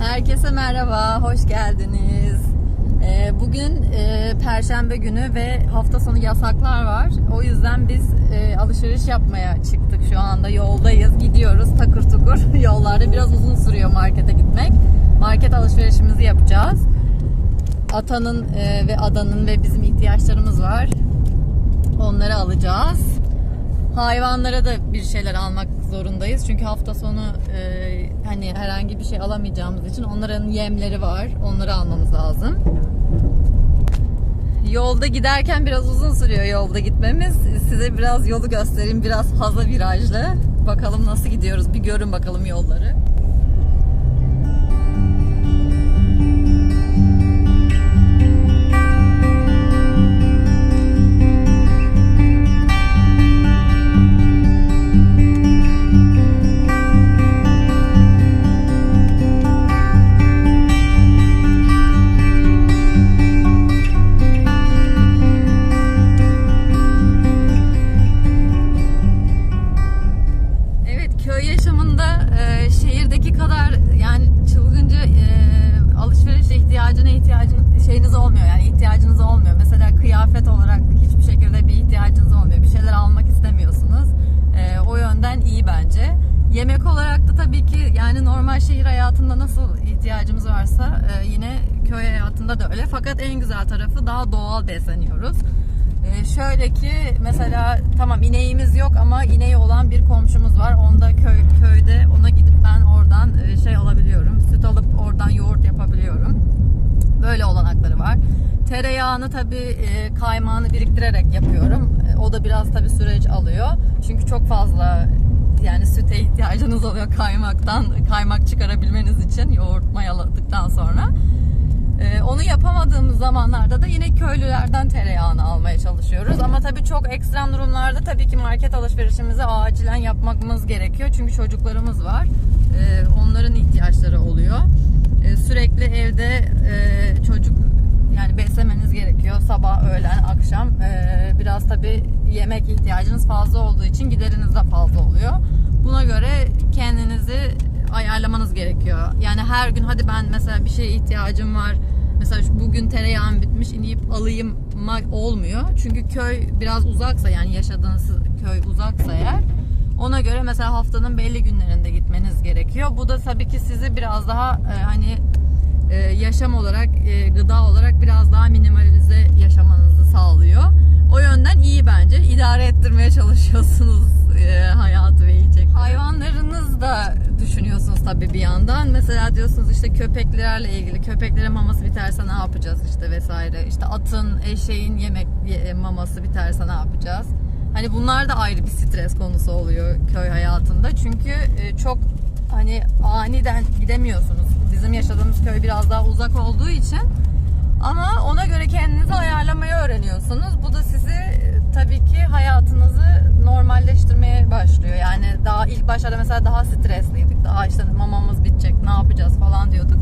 Herkese merhaba, hoş geldiniz. Ee, Bugün e, Perşembe günü ve hafta sonu yasaklar var. O yüzden biz e, alışveriş yapmaya çıktık şu anda. Yoldayız, gidiyoruz takır tukur. Yollarda biraz uzun sürüyor markete gitmek. Market alışverişimizi yapacağız. Atanın e, ve adanın ve bizim ihtiyaçlarımız var. Onları alacağız. Hayvanlara da bir şeyler almak zorundayız. Çünkü hafta sonu e, hani herhangi bir şey alamayacağımız için onların yemleri var. Onları almamız lazım. Yolda giderken biraz uzun sürüyor yolda gitmemiz. Size biraz yolu göstereyim. Biraz fazla virajlı. Bakalım nasıl gidiyoruz. Bir görün bakalım yolları. İyi bence. Yemek olarak da tabii ki yani normal şehir hayatında nasıl ihtiyacımız varsa e, yine köy hayatında da öyle. Fakat en güzel tarafı daha doğal besleniyoruz. Ee, şöyle ki mesela tamam ineğimiz yok ama ineği olan bir komşumuz var. Onda köy köyde ona gidip ben oradan e, şey alabiliyorum. Süt alıp oradan yoğurt yapabiliyorum. Böyle olanakları var. Tereyağını tabii e, kaymağını biriktirerek yapıyorum. E, O da biraz tabii süreç alıyor. Çünkü çok fazla yani süte ihtiyacınız oluyor kaymaktan. Kaymak çıkarabilmeniz için yoğurt mayaladıktan sonra. Ee, onu yapamadığımız zamanlarda da yine köylülerden tereyağını almaya çalışıyoruz. Ama tabii çok ekstrem durumlarda tabii ki market alışverişimizi acilen yapmamız gerekiyor. Çünkü çocuklarımız var. Ee, onların ihtiyaçları oluyor. Ee, sürekli evde e, çocuk yani beslemeniz gerekiyor. Sabah, öğlen, akşam. Ee, biraz tabii yemek ihtiyacınız fazla olduğu için gideriniz de fazla oluyor. Buna göre kendinizi ayarlamanız gerekiyor. Yani her gün hadi ben mesela bir şeye ihtiyacım var. Mesela bugün tereyağım bitmiş inip alayım olmuyor. Çünkü köy biraz uzaksa yani yaşadığınız köy uzaksa eğer ona göre mesela haftanın belli günlerinde gitmeniz gerekiyor. Bu da tabii ki sizi biraz daha e, hani e, yaşam olarak, e, gıda olarak biraz daha minimalize yaşamanızı sağlıyor. O yönden iyi bence. İdare ettirmeye çalışıyorsunuz e, hayatı ve yiyecek. Hayvanlarınız da düşünüyorsunuz tabii bir yandan. Mesela diyorsunuz işte köpeklerle ilgili. Köpeklere maması biterse ne yapacağız işte vesaire. İşte atın, eşeğin yemek ye- maması biterse ne yapacağız? Hani bunlar da ayrı bir stres konusu oluyor köy hayatında. Çünkü çok hani aniden gidemiyorsunuz. Bizim yaşadığımız köy biraz daha uzak olduğu için ama ona göre kendinizi ayarlamayı öğreniyorsunuz. Bu da sizi e, tabii ki hayatınızı normalleştirmeye başlıyor. Yani daha ilk başlarda mesela daha stresliydik. Daha işte mamamız bitecek, ne yapacağız falan diyorduk.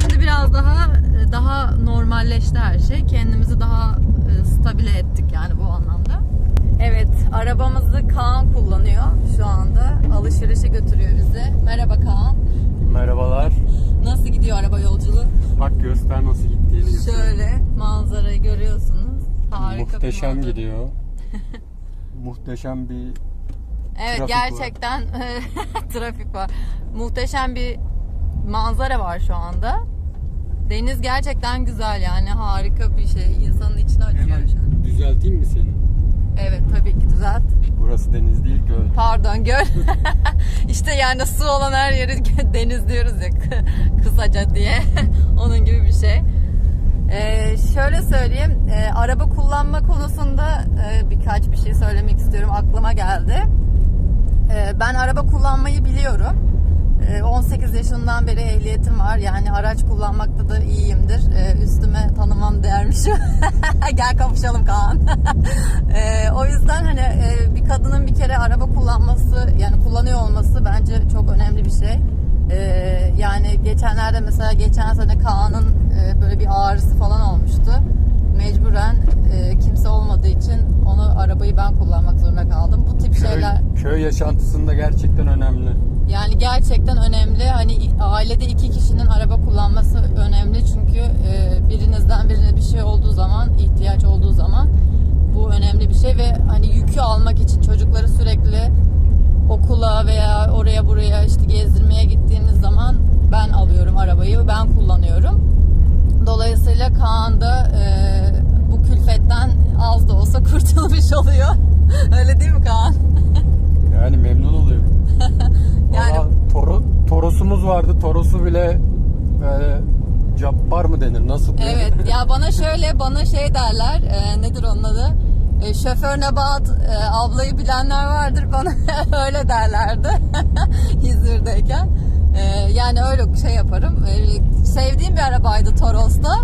Şimdi biraz daha e, daha normalleşti her şey. Kendimizi daha e, stabile ettik yani bu anlamda. Evet, arabamızı Kaan kullanıyor şu anda. Alışverişe götürüyor bizi. Merhaba Kaan. Merhabalar. Nasıl gidiyor araba yolculuğu? Bak göster nasıl gittiğini göster. Şöyle manzarayı görüyorsunuz. Harika Muhteşem bir manzara. gidiyor. Muhteşem bir Evet Trafik var. gerçekten trafik var. Muhteşem bir manzara var şu anda. Deniz gerçekten güzel yani harika bir şey. İnsanın içine açıyor hemen şu an. düzelteyim mi seni? Evet tabii ki düzelt. Burası deniz değil göl. Pardon göl. işte yani su olan her yeri deniz diyoruz ya kısaca diye. Onun gibi bir şey. Ee, şöyle söyleyeyim, e, araba kullanma konusunda e, birkaç bir şey söylemek istiyorum. Aklıma geldi. E, ben araba kullanmayı biliyorum. E, 18 yaşından beri ehliyetim var. Yani araç kullanmakta da iyiyimdir. E, üstüme tanımam değermişim. Gel kapışalım Kaan. E, o yüzden hani e, bir kadının bir kere araba kullanması, yani kullanıyor olması bence çok önemli bir şey. E, yani geçenlerde mesela geçen sene Kaan'ın e, böyle bir ağrısı falan olmuştu. Mecburen e, kimse olmadığı için onu arabayı ben kullanmak zorunda kaldım. Bu tip Köy, şeyler köy yaşantısında gerçekten önemli. Yani gerçekten önemli. Hani ailede iki kişinin araba kullanması önemli. Çünkü e, birinizden birine bir şey olduğu zaman, ihtiyaç olduğu zaman bu önemli bir şey ve hani yükü almak için çocukları sürekli okula veya oraya buraya işte gezdirmeye gittiğimiz zaman ben alıyorum arabayı, ben kullanıyorum. Dolayısıyla Kaan da e, bu külfetten az da olsa kurtulmuş oluyor. Öyle değil mi Kaan? Yani memnun oluyorum. Yani- Valla toro, torosumuz vardı. Torosu bile böyle cabbar mı denir? Nasıl? denir? Evet ya bana şöyle bana şey derler e, nedir onun adı e, şoför Nebahat e, ablayı bilenler vardır bana öyle derlerdi İzmir'deyken E, yani öyle şey yaparım. E, sevdiğim bir arabaydı Toros'ta.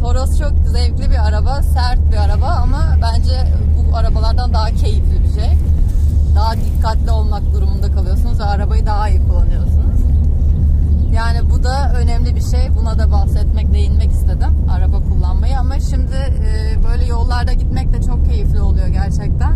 Toros çok zevkli bir araba sert bir araba ama bence bu arabalardan daha keyifli bir şey. Daha yani bu da önemli bir şey. Buna da bahsetmek, değinmek istedim. Araba kullanmayı ama şimdi e, böyle yollarda gitmek de çok keyifli oluyor gerçekten.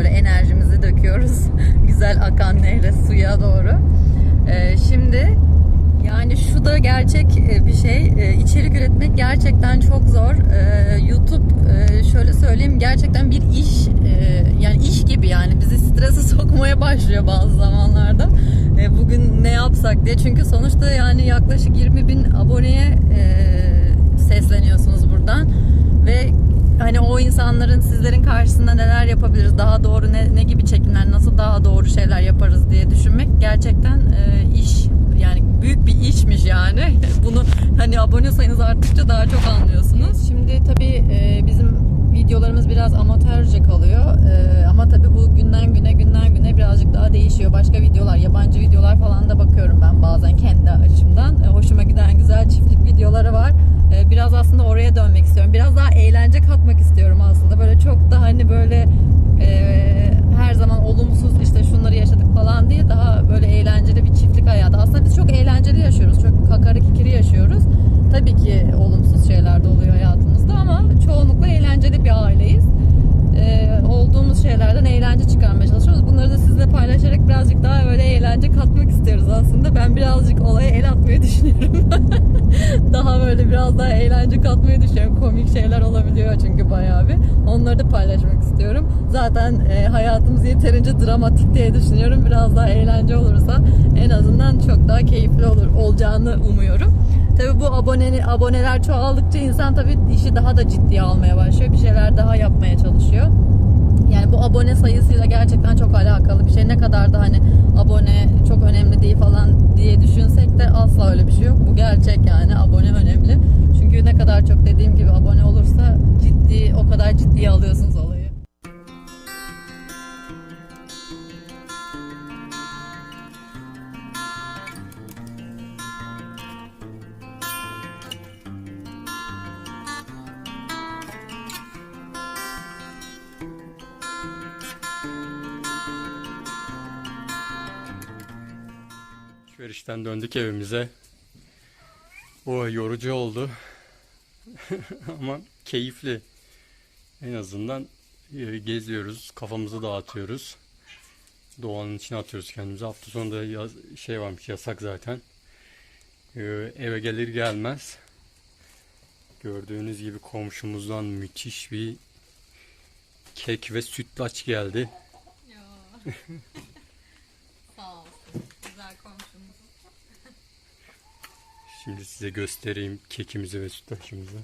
Böyle enerjimizi döküyoruz. Güzel akan nehre suya doğru. Ee, şimdi yani şu da gerçek e, bir şey. E, İçerik üretmek gerçekten çok zor. E, YouTube e, şöyle söyleyeyim gerçekten bir iş e, yani iş gibi yani bizi strese sokmaya başlıyor bazı zamanlarda. Bugün ne yapsak diye. Çünkü sonuçta yani yaklaşık 20 bin aboneye e, sesleniyorsunuz buradan. Ve hani insanların sizlerin karşısında neler yapabiliriz, daha doğru ne, ne gibi çekimler, nasıl daha doğru şeyler yaparız diye düşünmek gerçekten e, iş yani büyük bir işmiş yani. Bunu hani abone sayınız arttıkça daha çok anlıyorsunuz. Şimdi tabii e, bizim videolarımız biraz amatörce kalıyor. E, ama tabii bu günden güne günden güne birazcık daha değişiyor. Başka videolar, yabancı videolar falan da bakıyorum ben bazen kendi açımdan. E, hoşuma giden güzel çiftlik videoları var. E, biraz aslında oraya dönmek istiyorum. Biraz daha eğlence katmak istiyorum aslında. Böyle çok da hani böyle e, her zaman olumsuz işte şunları yaşadık falan diye daha böyle eğlenceli bir çiftlik hayatı. Aslında biz çok eğlenceli yaşıyoruz. Çok kakara kikiri yaşıyoruz. Tabii ki olumsuz şeyler de oluyor hayatımızda ama çoğunlukla eğlenceli bir aileyiz. Ee, olduğumuz şeylerden eğlence çıkarmaya çalışıyoruz. Bunları da sizle paylaşarak birazcık daha öyle eğlence katmak istiyoruz aslında. Ben birazcık olaya el atmayı düşünüyorum. daha böyle biraz daha eğlence katmayı düşünüyorum. Komik şeyler olabiliyor çünkü bayağı bir. Onları da paylaşmak istiyorum. Zaten e, hayatımız yeterince dramatik diye düşünüyorum. Biraz daha eğlence olursa en azından çok daha keyifli olur olacağını umuyorum. Tabii bu abone, aboneler çoğaldıkça insan tabii işi daha da ciddiye almaya başlıyor. Bir şeyler daha yapmaya çalışıyor. Yani bu abone sayısıyla gerçekten çok alakalı bir şey. Ne kadar da hani abone çok önemli değil falan diye düşünsek de asla öyle bir şey yok. Bu gerçek yani abone önemli. Çünkü ne kadar çok dediğim gibi abone olursa ciddi o kadar ciddiye alıyorsunuz olayı. Alışverişten döndük evimize. O yorucu oldu. Ama keyifli. En azından e, geziyoruz, kafamızı dağıtıyoruz. Doğanın içine atıyoruz kendimizi. Hafta sonu da yaz, şey varmış yasak zaten. Ee, eve gelir gelmez gördüğünüz gibi komşumuzdan müthiş bir kek ve sütlaç geldi. Sağ olsun. Güzel komşumuz. Şimdi size göstereyim kekimizi ve sütlaçımızı.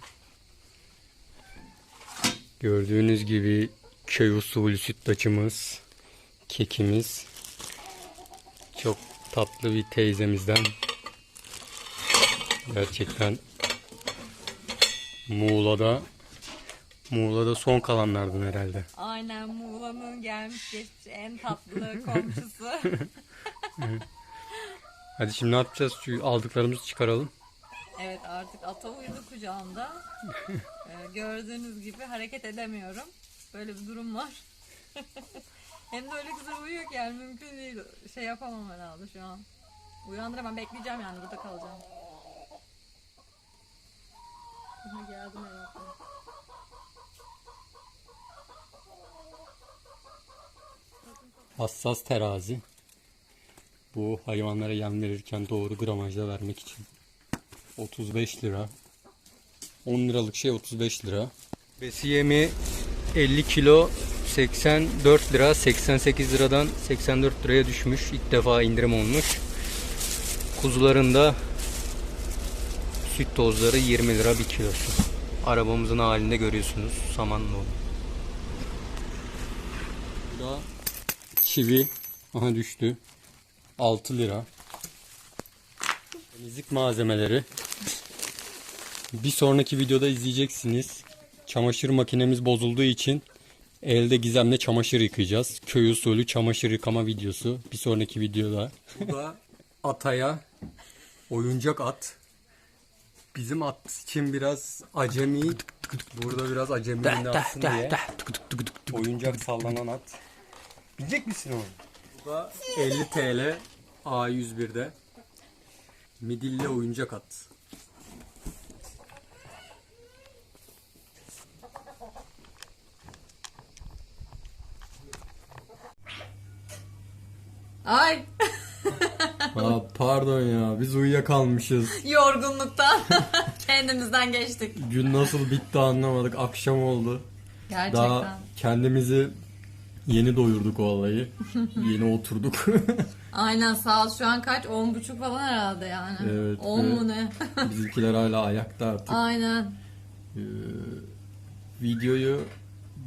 Gördüğünüz gibi köy usulü sütlaçımız, kekimiz. Çok tatlı bir teyzemizden. Gerçekten Muğla'da Muğla'da son kalanlardan herhalde. Aynen Muğla'nın gelmiş geçmiş en tatlı komşusu. Hadi şimdi ne yapacağız? Şu aldıklarımızı çıkaralım. evet artık ata uyudu kucağımda. Ee, gördüğünüz gibi hareket edemiyorum. Böyle bir durum var. Hem de öyle güzel uyuyor ki yani mümkün değil. Şey yapamam herhalde şu an. Uyandıramam bekleyeceğim yani burada kalacağım. Aha, geldim herhalde. Hassas terazi. Bu hayvanlara yem verirken doğru gramajda vermek için. 35 lira. 10 liralık şey 35 lira. Besi yemi 50 kilo 84 lira 88 liradan 84 liraya düşmüş. İlk defa indirim olmuş. Kuzuların da süt tozları 20 lira bir kilosu. Arabamızın halinde görüyorsunuz. Samanlı Bu da çivi. Aha düştü. 6 lira. Temizlik malzemeleri. Bir sonraki videoda izleyeceksiniz. Çamaşır makinemiz bozulduğu için elde gizemle çamaşır yıkayacağız. Köy usulü çamaşır yıkama videosu. Bir sonraki videoda. Bu da ataya oyuncak at. Bizim at için biraz acemi. Burada biraz acemi diye. Oyuncak sallanan at. Bilecek misin onu? Bu da 50 TL A101'de. Midilli oyuncak at. Ay Aa, pardon ya biz uyuyakalmışız. yorgunluktan kendimizden geçtik. Gün nasıl bitti anlamadık. Akşam oldu. Gerçekten. Daha kendimizi yeni doyurduk vallahi. yeni oturduk. Aynen saat şu an kaç? On buçuk falan herhalde yani. Evet, 10 evet. mu ne? Bizimkiler hala ayakta artık. Aynen. Ee, videoyu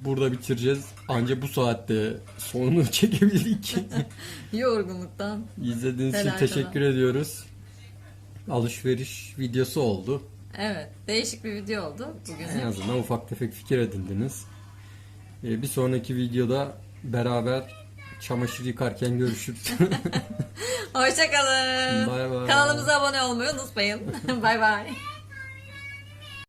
burada bitireceğiz. Anca bu saatte sonunu çekebildik. Yorgunluktan. İzlediğiniz için teşekkür ediyoruz. Alışveriş videosu oldu. Evet. Değişik bir video oldu En bugün. azından ufak tefek fikir edindiniz. Ee, bir sonraki videoda beraber çamaşır yıkarken görüşürüz. Hoşçakalın. Bay bay. Kanalımıza abone olmayı unutmayın. bay bay.